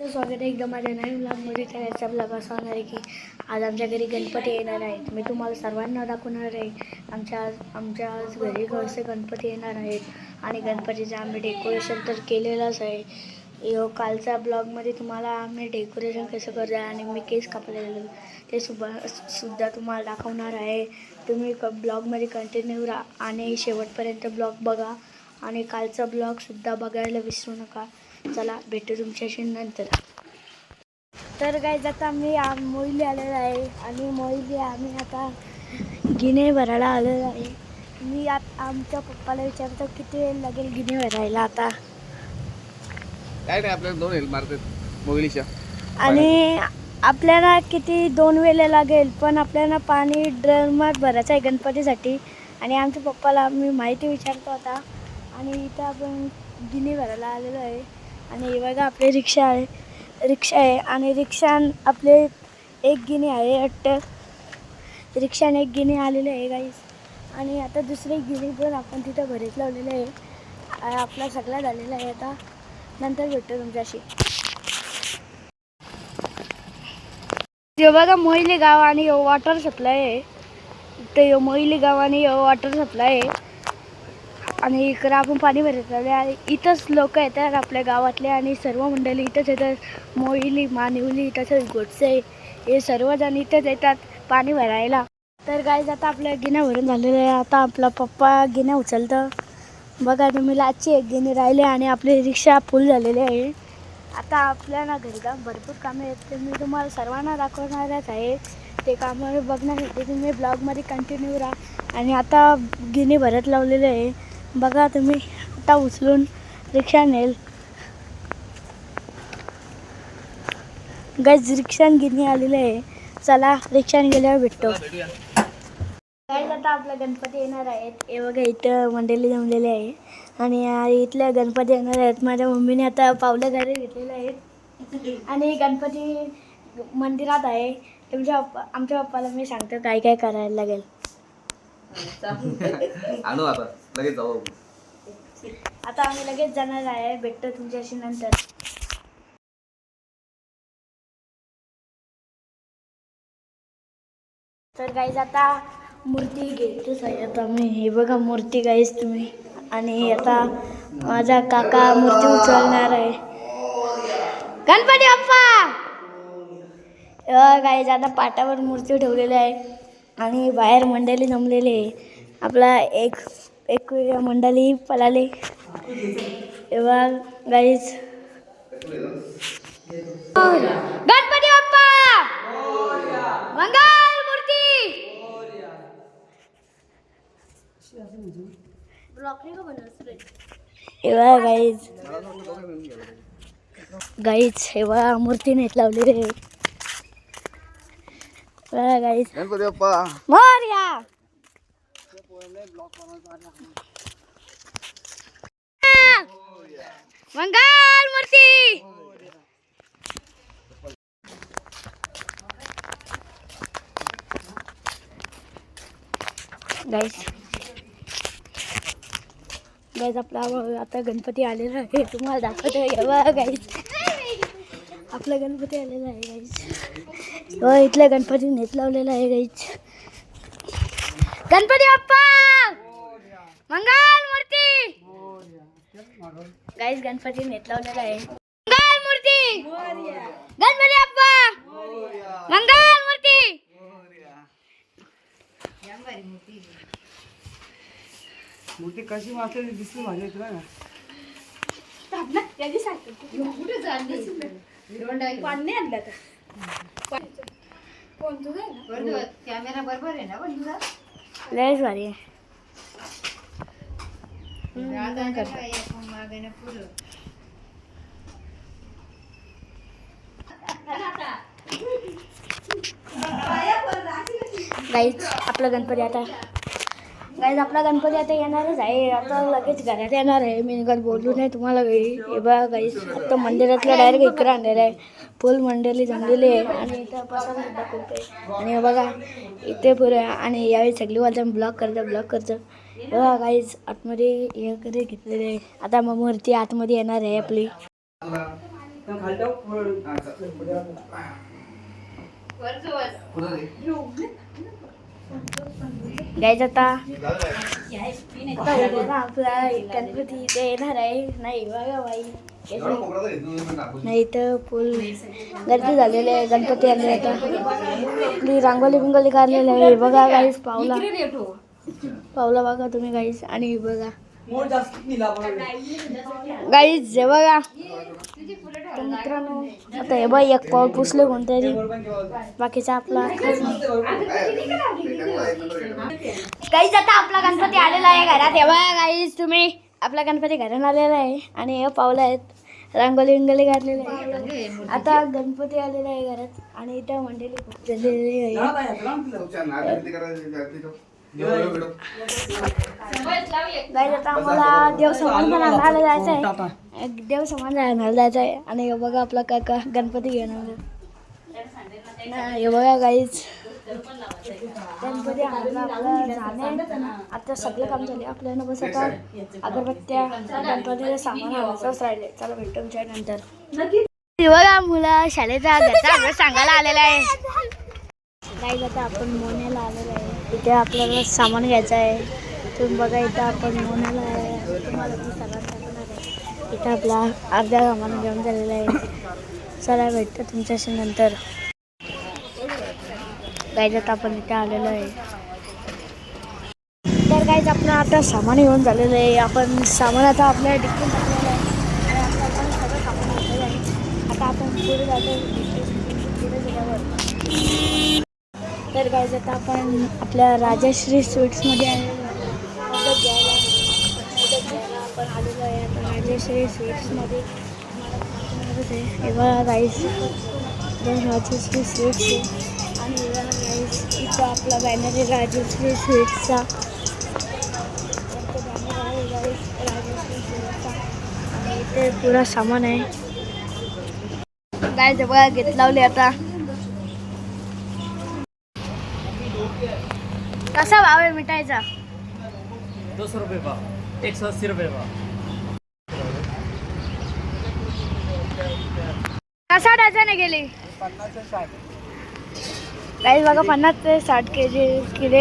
स्वागत आहे. एकदम माझ्या नवीन ब्लॉगमध्ये त्याचा ब्लॉग असा होणार आहे की आज आमच्या घरी गणपती येणार आहेत मी तुम्हाला सर्वांना दाखवणार आहे. आमच्या आज आमच्या आज घरी घरचे गणपती येणार आहेत. आणि गणपतीचं आम्ही डेकोरेशन तर केलेलंच आहे. यो कालच्या ब्लॉगमध्ये तुम्हाला आम्ही डेकोरेशन कसं करतो आणि मी केस कापलेलं ते सुद्धा सुद्धा तुम्हाला दाखवणार आहे. तुम्ही क ब्लॉगमध्ये कंटिन्यू राहा. आणि शेवटपर्यंत ब्लॉग बघा. आणि कालचा ब्लॉगसुद्धा बघायला विसरू नका. चला भेटू तुमच्याशी नंतर. तर काय आता मी मोहिली आलेलो आहे. आणि मोहिली आम्ही आता गिने भरायला आलेलो आहे. मी आत आमच्या पप्पाला विचारतो किती वेळ लागेल गिने भरायला आता? काय नाही आपल्याला दोन हेल्प मारतात मोगलीच्या आणि आपल्याला किती दोन वेळे लागेल पण आपल्याला पाणी ड्रमात भरायचं आहे गणपतीसाठी. आणि आमच्या पप्पाला मी माहिती विचारतो आता. आणि इथं आपण गिनी भरायला आलेलो आहे. आणि हे बघा आपली रिक्षा आहे. रिक्षा आहे आणि रिक्षा आपले एक गिनी आहे वाटतं रिक्षाने एक गिनी आलेले आहे गाईस आणि आता दुसरी गिनी पण आपण तिथं भरीत लावलेलं आहे. आपला सगळा झालेला आहे आता. नंतर भेटतो तुमच्याशी. ते बघा मोहिली गाव आणि वॉटर सप्लाय आहे. ते मोहिली गाव आणि वॉटर सप्लाय आहे. आणि इकडं आपण पाणी भरत आले आणि इथंच लोक येतात आपल्या गावातले आणि सर्व मंडळी इथंच येतात. मोहिली मानिवली तसंच गोडसे हे सर्वजण इथंच येतात पाणी भरायला. तर गाईज आता आपल्या गिन्या भरून झालेलं आहे. आता आपला पप्पा गिन्या उचलतं. बघा तुम्ही लाची एक गिनी राहिले आणि आपली रिक्षा फुल झालेली आहे. आता आपल्याला घरकाम भरपूर कामे आहेत. ते मी तुम्हाला सर्वांना दाखवणारच आहे. ते कामं बघण्यासाठी तुम्ही ब्लॉगमध्ये कंटिन्यू राहा. आणि आता गिनी भरत लावलेले आहे. बघा तुम्ही आता उचलून रिक्षा नेल. गज रिक्षान घेणे आलेलं आहे. चला रिक्षाने गेल्यावर भेटतो. गाईज आता आपला गणपती येणार आहेत हे बघा इथं मंडळी जमलेले आहे. आणि इथल्या गणपती येणार आहेत. माझ्या मम्मीने आता पावलं घरी घेतलेले आहेत आणि गणपती मंदिरात आहे. तुमच्या पप्पा आमच्या पप्पाला मी सांगतो काय काय करायला लागेल. आणू आता लगेच जाऊ आपण. आता आम्ही लगेच जाणार आहे भेटतो तुमच्याशी नंतर. तर गाईज आता मूर्ती घेतोच आहे आता मी हे बघा मूर्ती गाईज तुम्ही. आणि आता माझा काका मूर्ती उचलणार आहे. गणपती बाप्पा! गाईज आता पाटावर मूर्ती ठेवलेली आहे. आणि बाहेर मंडळी जमलेली आहे. आपला एक एक मंडळी पळाले. तेव्हा गाईज गणपती बाप्पा! मंगल मूर्ती! तेव्हा गाईज गाईज तेव्हा मूर्ती लावलेली आहे तेव्हा गाईज गणपती बाप्पा. मोरया! मंगल मूर्ती. गाईस गाईज आपला आता गणपती आलेला आहे. तुम्हाला दाखवतो हे गाईज आपला गणपती आलेला आहे गाईज हो, इथल्या गणपती नेत लावलेला आहे गाईज गणपती बाप्पा! मंगल मूर्ती! गाईज गणपती नेत लावलेला आहे. मंगल मूर्ती! गणपती बाप्पा! मंगल मूर्ती! मूर्ती कशी वाचलेली दिसली माझ्या तुला ना कॅमेरा बरोबर आहे ना पण तुझा? लयच भारी आहे. गाईज आपला गणपती आता गाईज आपला गणपती आता येणारच आहे. आता लगेच घरात येणार आहे. मी घर बोललो नाही तुम्हाला घरी. हे बघा गाईज आता मंदिरातलं डायरेक्ट इकडे आणलेलं आहे. फुल मंडळी जमलेली आहे. आणि इथं पसंत सुद्धा खूप आहे. आणि बघा इथे पुरे आणि यावेळी सगळी वाजता ब्लॉक करतं ब्लॉक करतं. बघा गाईज आतमध्ये हे कधी घेतलेले आहे. आता मग मूर्ती आतमध्ये येणार आहे आपली. गाईज आता बघा आपला गणपती इथे येणार आहे नाही बघा बाई नाही तर फुल गर्दी झालेली आहे गणपती आले आता आपली रांगोली बिंगोली काढलेली आहे बघा गाईस पावला पावला बघा तुम्ही गाईस आणि गाईज हे बघा. तर मित्रांनो आता हे बघ एक पाऊल पुसले कोणतरी. बाकीचा आपला. गाईज आता आपला गणपती आलेला आहे घरात. हे बघा गाईज तुम्ही. आपला गणपती घरात आलेला आहे. आणि हे पावलं आहेत. रांगोली बिंगोली काढलेले आहे. आता गणपती आलेला आहे घरात. आणि इथं मंडळी खूप झालेली आहे आम्हाला देव समान पण आणायला जायचं आहे देव समान आणायला जायचं आहे आणि हे बघा आपला काका गणपती घेऊन. ना, हे बघा गाईज गणपती आता सगळं काम झाले आपल्याला बस आता. अगरबत्त्या गणपतीचं सामान आणायचंच राहिले चला भेटू तुमच्या नंतर. बघा मुलं शाळेचा सांगायला आलेला आहे. काही आता आपण मोन्याला आलेलो आहे. इथे आपल्याला सामान घ्यायचं आहे. तुम्ही बघा इथं आपण मोनाला आहे. तुम्हाला मी सगळं दाखवणार आहे. इथं आपला अर्ध्या सामान घेऊन झालेलं आहे. चला भेटतं तुमच्याशी नंतर. गायजात आपण इथे आलेलो आहे. तर काहीच आपलं आता सामान घेऊन झालेलं आहे. आपण सामान आता आपल्या डिक्कीत टाकलेलं आहे. आणि आपलं सगळं सामान घेतलेलं आहे. आता आपण पुढे जातो. तर काय आता आपण आपल्या राजाश्री स्वीट्समध्ये आलेलो आहे. मोदक घ्यायला. मोदक घ्यायला आपण आलेलो आहे. आता राजाश्री स्वीट्समध्ये मला दाखवणारच राईस दोन राजश्री स्वीट्स आहे. आणि हे राईस इथं आपला बॅनर आहे राजश्री स्वीट्सचा वरती आहे राईस राजश्री स्वीट्सचा आणि इथे पुरा सामान आहे. काय जवळ घेत लावले आता कसा भाव आहे मिठाईचा? दो सौ रुपये पाव एक सौ अस्सी रुपये पाव कसा डझन गेली? काही बघा पन्नास ते साठ के जी किलो